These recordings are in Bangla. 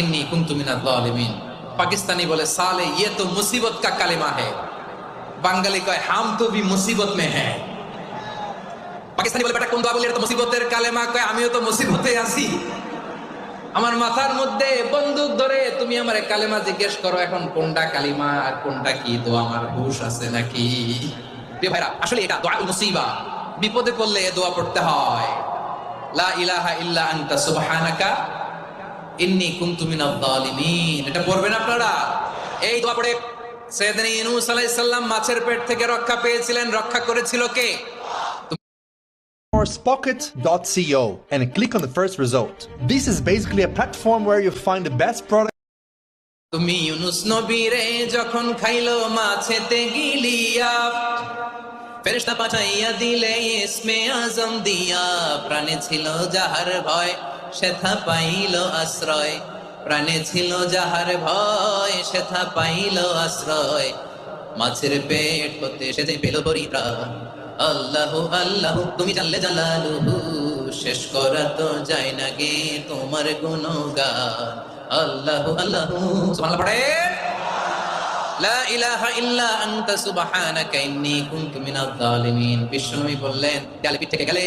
ইন্নী কুনতু মিনাজ জালিমিন পাকিস্তানি বলে, সালে ইয়ে তো মুসিবত কা কালেমা है বাঙালি কয়, হাম তো ভি মুসিবত মে হ্যাঁ পাকিস্তানি বলে, বেটা, কোন দোয়া বলি তো মুসিবতের কালেমা? কয়, আমিও তো মুসিবতে আছি। আমার মাথার মধ্যে, বন্দুক ধরে তুমি আমার কালেমা জিজ্ঞেস করো, এখন কোনটা কালিমা আর কোনটা কি? তো আমার হুশ আছে নাকি? ভাইরা, আসলে এটা দোয়া মুসিবা। বিপদে পড়লে এ দোয়া পড়তে হয়। লা ইলাহা ইল্লা আনতা সুবহানাকা ইন্নী জালিমিন এটা পড়বেন আপনারা। এই দোয়া পড়ে সৈয়দনা ইউনূস আলাইহিস সালাম মাছের পেট থেকে রক্ষা পেয়েছিলেন। রক্ষা করেছিল কে? Pocket.co and click on the first result. This is basically a platform where you find the best products. তুমি ইউনুস নবীরে যখন খাইলো মাছেতে গিলিয়া ফেরেশতা পাঠাইয়া দিলে ইসমে আজম দিয়া প্রাণে ছিল যাহার ভয়। সেথা পাইল আশ্রয়। প্রাণে ছিল যাহার ভয়, সেথা পাইল আশ্রয়। মাছের পেট হতে সে পেল পরিত্রাণ। আল্লাহ আল্লাহ, তুমি জানলে জালালুহু, শেষ করা তো যায় না গে তোমার গুণগান। আল্লাহ আল্লাহ, সুবহানাল্লাহ পড়ে লা ইলাহা ইল্লা আনতা সুবহানাকা, ইন্নী কুনতু মিনাজ জালিমিন বিষ্ণুই বললেন গালি পিঠ গেলে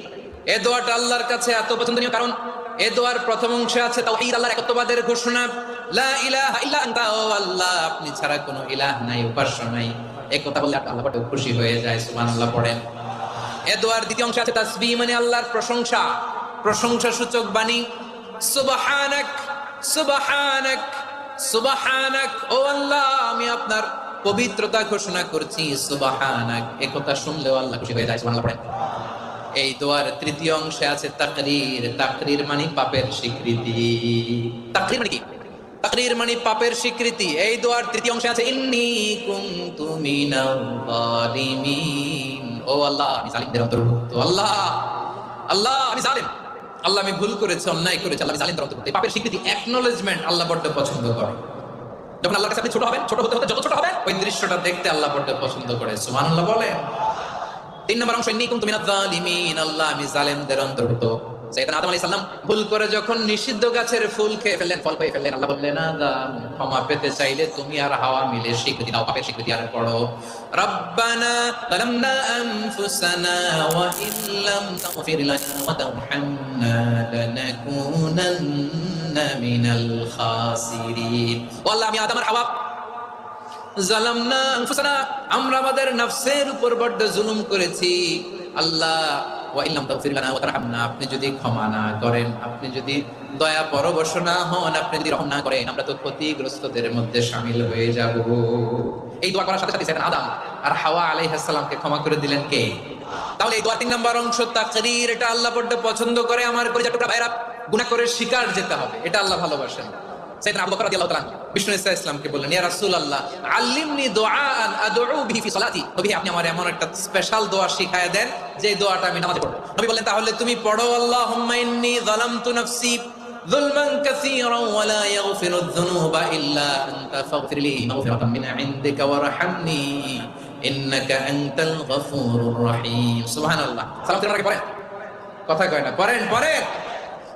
এ দোয়াটা আল্লাহর কাছে এত পছন্দনীয়, কারণ এ দোয়ার প্রথম অংশে আছে তাওহীদ, আল্লাহর একত্ববাদের ঘোষণা। লা ইলাহা ইল্লা আনতা ও আল্লাহ, আপনি ছাড়া কোনো ইলাহ নাই, উপাস্য নাই। এই কথা বললে আল্লাহ বড় খুশি হয়ে যায়, সুবহানাল্লাহ পড়েন। এ দোয়ার দ্বিতীয় অংশে আছে তাসবিহ মানে আল্লাহর প্রশংসা। প্রশংসা সূচক বাণী। সুবহানাক সুবহানাক সুবহানাক, ও আল্লাহ, আমি আপনার পবিত্রতা ঘোষণা করছি, সুবহানাক। এ কথা শুনলেও আল্লাহ খুশি হয়ে যায়, সুবহানাল্লাহ পড়েন। এই দোয়ার তৃতীয় অংশে আছে তাকরীর। তাকরীর মানে পাপের স্বীকৃতি। তাকরীর মানে কি? তাকরীর মানে পাপের স্বীকৃতি। এই দোয়ার তৃতীয় অংশে আছে, ইন্নী কুনতু মিনাল জালিমিন ও আল্লাহ, আমি জালিমদের অন্তর্ভুক্ত। আল্লাহ আল্লাহ, আমি জালিম। আল্লাহ, আমি ভুল করেছি, অন্যায় করেছি, আল্লাহ, আমি জালিমদের অন্তর্ভুক্ত। পাপের স্বীকৃতি অ্যাকনোলেজমেন্ট আল্লাহ বড্ড পছন্দ করে। যখন আল্লাহর কাছে আপনি ছোট হবেন, ছোট হতে হতে যত ছোট হবে, ওই দৃশ্যটা দেখতে আল্লাহ বড্ড পছন্দ করে। সুবহানাল্লাহ বলেন। তিন নম্বর অংশ, ইন্নী কুনতু মিনাজ জালিমিন আল্লাহ আমি জালেমদের অন্তর্ভুক্ত। সাইয়েদনা আদম আলাইহিস সালাম ভুল করে যখন নিষিদ্ধ গাছের ফুল খেয়ে ফেললেন, ফল খেয়ে ফেললেন, আল্লাহ বললেন আদম ক্ষমা পেতে চাইলে তুমি আর হাওয়া মিলে স্বীকৃতি দাও, পাপের স্বীকৃতি আর পড়ো রব্বানা যালামনা আনফুসানা ওয়া ইল্লাম তাগফির লানা ওয়া তারহামনা লানাকুনান্না মিনাল খাসিরিন। আল্লাহ, আমি আদম আর হাওয়া আপনি যদি ক্ষমা না করেন, আপনি যদি দয়া পরবশ না হন, আপনি যদি রহম না করেন, আমরা তো ক্ষতিগ্রস্তদের মধ্যে শামিল হয়ে যাব। এই দোয়া করার সাথে সাথে আদম আর হাওয়া আলাইহিস সালামকে ক্ষমা করে দিলেন কে? তাহলে এই দোয়া তিন নম্বর অংশ তাকরীর, এটা আল্লাহ পছন্দ করে, আমার করে টুকরা ভাইরা গুনাহ করে শিকার যেতে হবে, এটা আল্লাহ ভালোবাসেন। সাইদ আবু বকর রাদিয়াল্লাহু তাআলা বিষ্ণু ইসা ইসলামকে বললেন, ইয়া রাসূলুল্লাহ, আল্লিমনি দুআআন আদউ বিহি ফি সালাতি। নবী, আপনি আমার এমন একটা স্পেশাল দোয়া শিখায়া দেন, যে দোয়াটা আমি নামাজে পড়ব। নবী বললেন, তাহলে তুমি পড়ো, আল্লাহুম্মা ইন্নী যালামতু নাফসি যুলমান কাসীরান ওয়া লা ইয়াগফিরু যুনুবা ইল্লা আনতা, ফাগফির লি মাগফিরাতাম মিন ইনদিকা ওয়ারহামনি ইন্নাকা আনতাল গফুরুর রহিম। সুবহানাল্লাহ। সালাম তিনবার পড়েন। কথা কয় না, পড়েন পড়েন।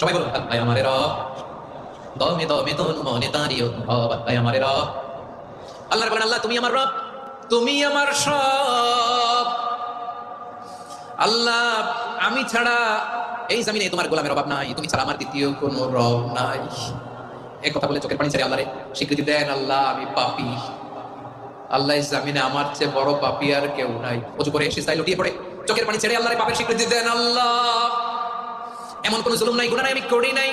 সবাই বলুন, আল্লাহ আমারে দমে দমে মনে অনুভব আল্লাহ আমারে আল্লাহ আল্লাহ তুমি আমার রব, তুমি আমার সব। আল্লাহ, আমি ছাড়া এই জমিনে তোমার গোলামের অভাব নাই, তুমি ছাড়া আমার দ্বিতীয় কোনো রব নাই। এই কথা বলে চোখের পানি ছেড়ে আল্লাহরে স্বীকৃতি দেন, আল্লাহ, আমি পাপি। আল্লাহ জামিনে আমার চেয়ে বড় পাপি আর কেউ নাই। অজু করে এসে লুটিয়ে পড়ে, চোখের পানি ছেড়ে আল্লাহরে পাপের স্বীকৃতি দেন, আল্লাহ। এমন কোন জুলুম নাই গুনাহ নাই আমি করি নাই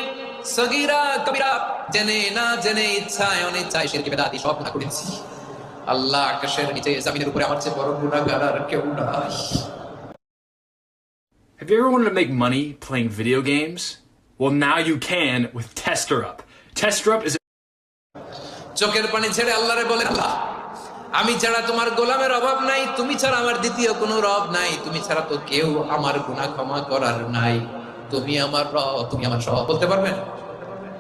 সগীরা কবিরা জেনে না জেনে ইচ্ছায় অনিচ্ছায় শিরকি বেদাতি সব গুনাহ করেছি আল্লাহ আকাশের নিচে জমিনের উপরে আমার চেয়ে বড় গুনাহগার আর কেউ নাই Have you ever wanted to make money playing video games? Well, now you can with TesterUp. TesterUp is চোখের পানি ছেড়ে আল্লাহরে বলে আল্লাহ আমি ছাড়া তোমার গোলামের অভাব নাই তুমি ছাড়া আমার দ্বিতীয় কোনো রব নাই তুমি ছাড়া তো কেউ আমার গুনাহ ক্ষমা করার নাই তুমি আমার তুমি আমার সব, বলতে পারবেন?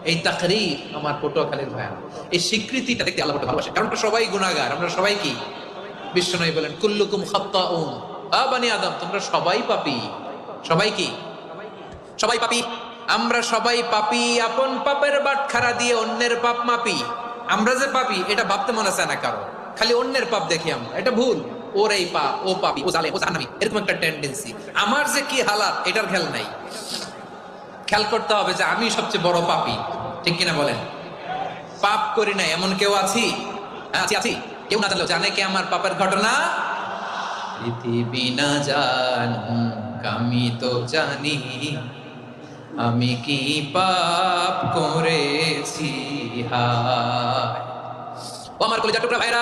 এই তাকরি আমার পটুয়াখালীর ভাইয়া এই স্বীকৃতিটা দেখতে আল্লাহ ভালোবাসে কারণ সবাই গুণাগার আমরা সবাই কি? বিশ্বনবী বলেন, কুল্লুকুম খাত্তাউন। আ বানি আদম, তোমরা সবাই পাপি। সবাই কি? সবাই পাপি? আমরা সবাই পাপি, আপন পাপের বাটখারা দিয়ে অন্যের পাপ মাপি। আমরা যে পাপি, এটা ভাবতে মনে চায় না কারও। খালি অন্যের পাপ দেখি আমরা। এটা ভুল। ওর ও পাপি ও জালে ও জানাবি এরকম একটা টেন্ডেন্সি আমার যে কি হালাত এটার খেয়াল নাই। খেয়াল করতে হবে যে আমি সবচেয়ে বড় পাপি। ঠিক কিনা বলেন? পাপ করি না এমন কেউ আছি? হ্যাঁ, আছি আছি। কেউ না জানলেও জানে কি আমার পাপের ঘটনা? পৃথিবী না আমি তো জানি। আমি কি পাপ করেছি? হায়। ও আমার কলিজা ভাইরা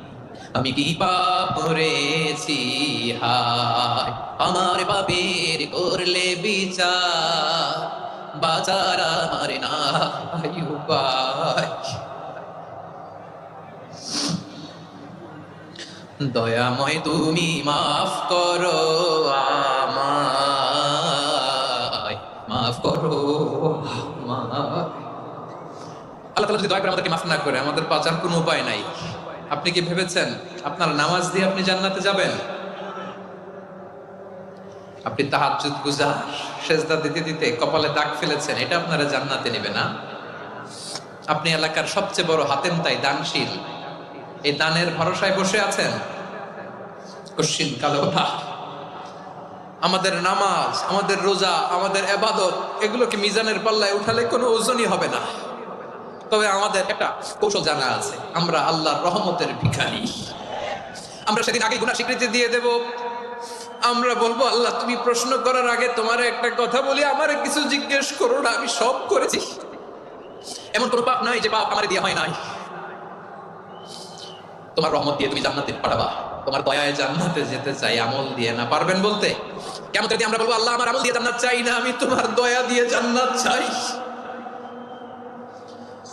আমি কি পাপ করেছি? হায়, আমার পাপের করলে বিচার। বাজার আমার না দয়াময় তুমি মাফ করো মাফ করো আল্লাহ তাআলা যদি দয়া করে আমাদেরকে মাফ না করে, আমাদের বাঁচার কোনো উপায় নাই। আপনি কি ভেবেছেন আপনার নামাজ দিয়ে আপনি জান্নাতে যাবেন? আপনি তাহাজ্জুদ গুজার সেজদা দিতে দিতে কপালে দাগ ফেলেছেন, এটা আপনারা জান্নাতে নেবে না? আপনি এলাকার সবচেয়ে বড় হাতেম তাই দানশীল। এই দানের ভরসায় বসে আছেন? কশ্চিন কালো আমাদের নামাজ, আমাদের রোজা, আমাদের এবাদত, এগুলোকে মিজানের পাল্লায় উঠালে কোনো ওজনই হবে না। তবে আমাদের একটা কৌশল জানা আছে। আমরা আল্লাহর রহমতের ভিখারি। আমরা সেদিন আগে গুণা স্বীকৃতি দিয়ে দেব। আমরা বলব, আল্লাহ, তুমি প্রশ্ন করার আগে তোমার একটা কথা বলি, আমার কিছু জিজ্ঞেস করো না, আমি সব করেছি। এমন কোনো পাপ নাই যে পাপ আমার দিয়ে হয় নাই। তোমার রহমত দিয়ে তুমি জান্নাতে পাঠাবা। তোমার দয়ায় জান্নাতে যেতে চাই, আমল দিয়ে না। পারবেন বলতে? কেমন যদি আমরা বলব, আল্লাহ, আমার আমল দিয়ে জান্নাত চাই না, আমি তোমার দয়া দিয়ে জান্নাত চাই।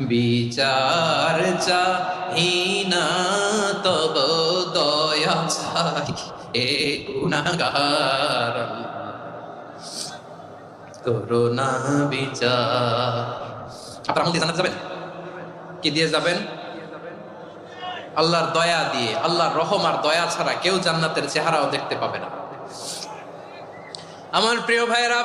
বিচার চাহিনা তব দয়া চাই এ গুণাগার। করোনা বিচার। আপনার দিয়ে জানাতে যাবেন? কি দিয়ে যাবেন? আল্লাহর দয়া দিয়ে, আল্লাহর রহম আর দয়া ছাড়া কেউ জান্নাতের চেহারাও দেখতে পাবে না। আমার প্রিয় ভাইয়েরা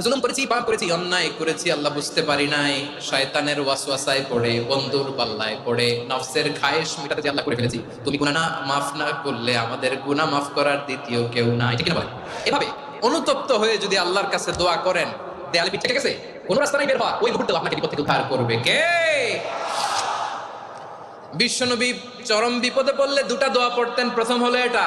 জুলুম করেছি, পাপ করেছি, অন্যায় করেছি, আল্লাহ বুঝতে পারি নাই। শয়তানের ওয়াসওয়াসায় পড়ে, বন্ধুর পাল্লায় পড়ে, নফসের খায়েশ আল্লাহ করে ফেলেছি। তুমি না, মাফ না করলে আমাদের মাফ করার দ্বিতীয় কেউ নাই। ঠিক না এভাবে অনুতপ্ত হয়ে যদি আল্লাহর কাছে দোয়া করেন, দেয়ালে পিঠ থেকে গেছে? কোন রাস্তা নাই বের হওয়া ওই মুহূর্তে আপনাকে বিপদ থেকে উদ্ধার করবে কে? বিশ্বনবী চরম বিপদে পড়লে দুটা দোয়া পড়তেন। প্রথম হলো এটা